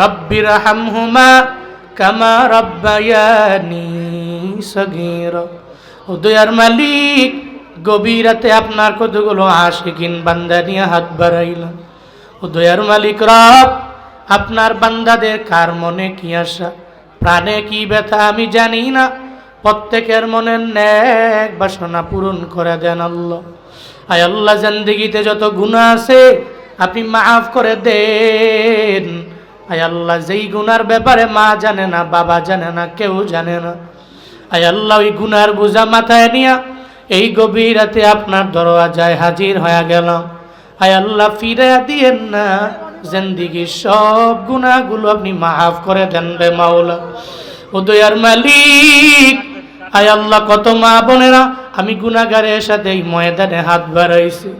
রব্বির কামা মালিক, গভীরাতে আপনার কতগুলো আশিকিন বান্দা নিয়ে হাত বাড়াইলাম ও দয়ার মালিক রব, আপনার বান্দাদের কার মনে কি আসা প্রাণে কি ব্যথা আমি জানি না। প্রত্যেকের মনের ন্যাক বাসনা পূরণ করে দেন আল্লাহ। আয় আল্লাহ, জান্দিগিতে যত গুণা আছে, আপনি মাফ করে দেন। আল্লাহ, যেই গুনার ব্যাপারে মা জানে না, বাবা জানে না, কেউ জানে না। আল্লাহ, ওই গুনার বোঝা মাথায় নিয়া এই গভীর রাতে আপনার দরওয়াজায় হাজির হয়ে আয় আল্লাহ ফিরে দিয়েন না। জিন্দিগির সব গুণাগুলো আপনি মাফ করে দেন রে মাওলা। ও দয়ার মালিক, আয় আল্লাহ, কত মা বোনেরা, আমি গুনাগারের সাথে এই ময়দানে হাত বাড়াইছি।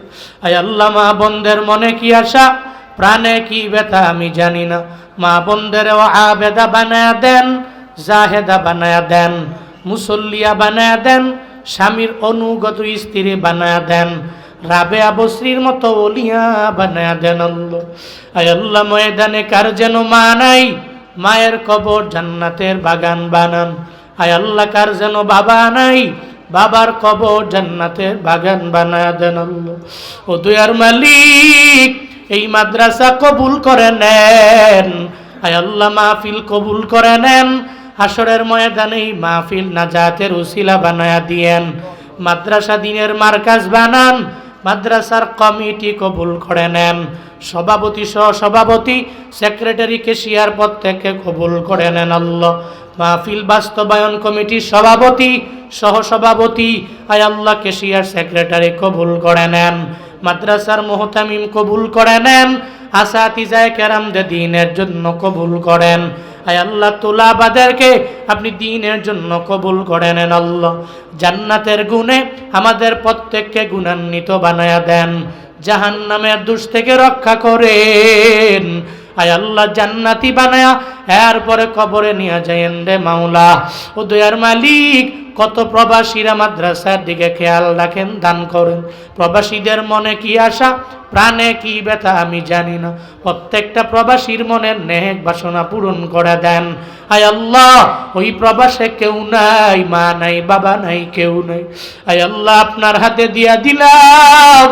আয় আল্লাহ, মা বোনদের মনে কি আশা? প্রাণে কি ব্যথা আমি জানি না। মা বোনদের আবেদা বানায়া দেন, জাহেদা বানায়া দেন, মুসল্লিয়া বানায়া দেন, স্বামীর অনুগত স্ত্রী বানায়া দেন, রাবে আবশ্রীর মতো ওলিয়া বানায়া দেন আল্লাহ। ময়দানে কার যেন মা নাই, মায়ের কবর জান্নাতের বাগান বানান। আয় আল্লাহ, কার যেন বাবা নাই, বাবার কবর জান্নাতের বাগান বানায়া দেন ও দুয়ার মালিক এই মাদ্রাসা কবুল করে নেন। আল্লাহ, মাহফিল কবুল করে নেন। হাসরের ময়দানে এই মাহফিল নাজাতের উসিলা বানায়া দিয়েন। মাদ্রাসা দিনের মার্কাজ বানান, মাদ্রাসার কমিটি কবুল করে নেন। সভাপতি সহ সভাপতি সেক্রেটারি কেশিয়ার পদ থেকে কবুল করে নেন আল্লাহ। মাহফিল বাস্তবায়ন কমিটির সভাপতি সহ সভাপতি, আয় আল্লাহ কেশিয়ার সেক্রেটারি কবুল করে নেন। মাদ্রাসার মোহতামিম কবুল করে নেন আসাতিজায় কেরামদে দিনের জন্য কবুল করেন। আয় আল্লাহ, তোলাবাদেরকে আপনি দিনের জন্য কবুল করে নেন আল্লাহ। জান্নাতের গুণে আমাদের প্রত্যেককে গুণান্বিত বানায়া দেন। জাহান নামের দুষ থেকে রক্ষা করেন। আয় আল্লাহ, জান্নাতি বানায়া এরপরে কবরে নিয়ে যায়েন রে মাওলা। ও দয়ার মালিক কত প্রবাসীরা মাদ্রাসার দিকে খেয়াল রাখেন, দান করেন। প্রবাসীদের মনে কি আশা, প্রাণে কি ব্যথা আমি জানি না। প্রত্যেকটা প্রবাসীর মনের নেক বাসনা পূরণ করে দেন। আয় আল্লাহ, ওই প্রবাসে কেউ নাই, মা নাই, বাবা নাই, কেউ নাই। আয় আল্লাহ, আপনার হাতে দিয়া দিলাম।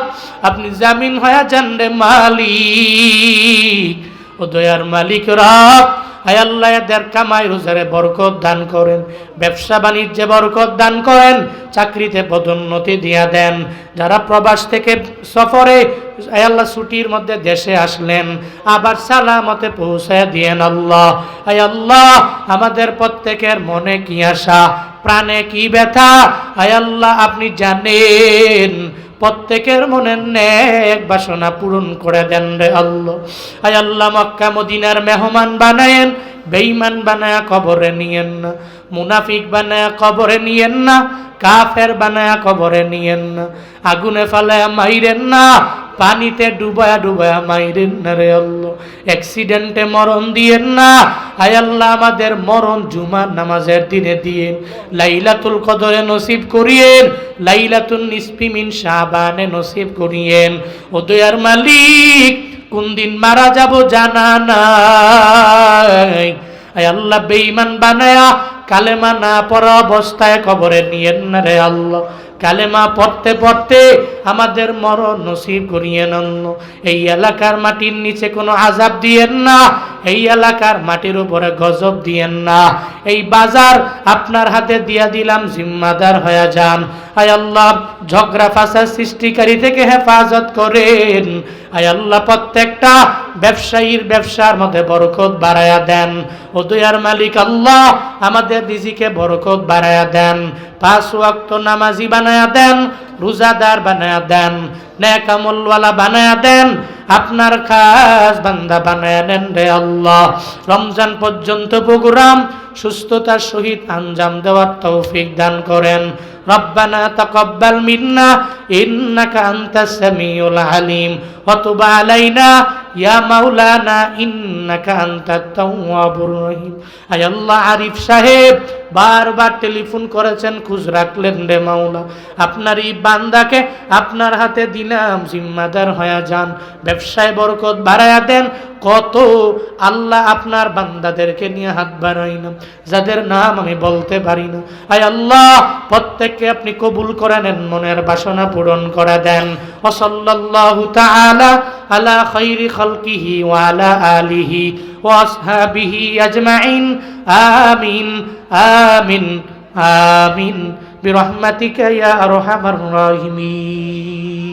আপনি জামিন হয়ে যান রে মালিক। ও দয়ার মালিক রব আয় আল্লাহ এদের কামাই রোজারে বরকত দান করেন, ব্যবসা বাণিজ্যে বরকত দান করেন, চাকরিতে পদোন্নতি দিয়া দেন। যারা প্রবাস থেকে সফরে আয় আল্লাহ, ছুটির মধ্যে দেশে আসলেন, আবার সালামতে পৌঁছায় দিয়েন আল্লাহ। আয় আল্লাহ, আমাদের প্রত্যেকের মনে কি আশা, প্রাণে কি ব্যথা? আয় আল্লাহ, আপনি জানেন প্রত্যেকের মনের নেক বাসনা পূরণ করে দেন রে আল্লাহ। আয় আল্লাহ, মক্কা, মদিনার মেহমান বানায়েন, বেঈমান বানায়া কবরে নিয়েন না, মুনাফিক বানায়া কবরে নিয়েন না, কাফের বানায়া কবরে নিয়েন না, আগুনে ফালায়া মাইরেন না পানিতে ডুবায়া ডুবায়া মাইরেন না রে আল্লাহ। অ্যাক্সিডেন্টে মরণ দিয়েন না। আয় আল্লাহ, আমাদের মরণ জুমার নামাজের দিনে দিয়েন। লাইলাতুল কদরে নসিব করিয়েন। লাইলাতুল নিসফিমিন শাহবানে নসিব করিয়েন। ও দয়ার মালিক, কোন দিন মারা যাব জানা নাই। আয় আল্লাহ, বেঈমান বানায়া কালেমা না পড়া অবস্থায় কবরে নিয়েন না রে আল্লাহ। কালেমা পড়তে পড়তে আমাদের মরণ নসিব করিয়ে নন্য এই এলাকার মাটির নিচে কোনো আজাব দিয়েন না। এই এলাকার মাটির উপরে গজব দিয়েন না। এই বাজার আপনার হাতে দিয়া দিলাম, জিম্মাদার হয়ে যান। আয় আল্লাহ, ঝগড়া ফাঁসার সৃষ্টিকারী থেকে হেফাজত করেন। আয় আল্লাহ, প্রত্যেকটা ব্যবসায়ীর ব্যবসার মধ্যে বরকত বাড়ায়া দেন। ও দুয়ার মালিক আল্লাহ, আমাদের রিজিকে বরকত বাড়ায়া দেন। পাঁচ ওয়াক্ত নামাজি বানায়া দেন, রোজাদার বানায়া দেন নেকামলওয়ালা বানায়া দেন আপনার খাস বান্দা বানায় নেন রে আল্লাহ। রমজান পর্যন্ত প্রোগ্রাম সুস্থতার সহিত আঞ্জাম দেওয়ার তৌফিক দান করেন ربنا تقبل منا إنك أنت السميع العليم وتب علينا يا مولانا إنك أنت التواب الرحيم আয় আল্লাহ আরিফ সাহেব বারবার টেলিফোন করেছেন খুঁজ রাখলেন রে মাওলা আপনার এই বান্দাকে আপনার হাতে দিলাম জিম্মাদার হয়ে যান ব্যবসায় বরকত বাড়ায়া দেন কত আল্লাহ আপনার বান্দাদেরকে নিয়ে হাত বাড়াই না যাদের নাম আমি বলতে পারি না। আয় আল্লাহ, প্রত্যেককে আপনি কবুল করে নেন, মনের বাসনা পূরণ করে দেন। ওসল্লাল্লাহু তাআলা আলা খাইরি খালকিহি ওয়া আলা আলিহি ওয়া আসহাবিহি আজমাইন। আমিন আমিন আমিন। বিরহমাতিকা ইয়া আরহামার রাহিমিন।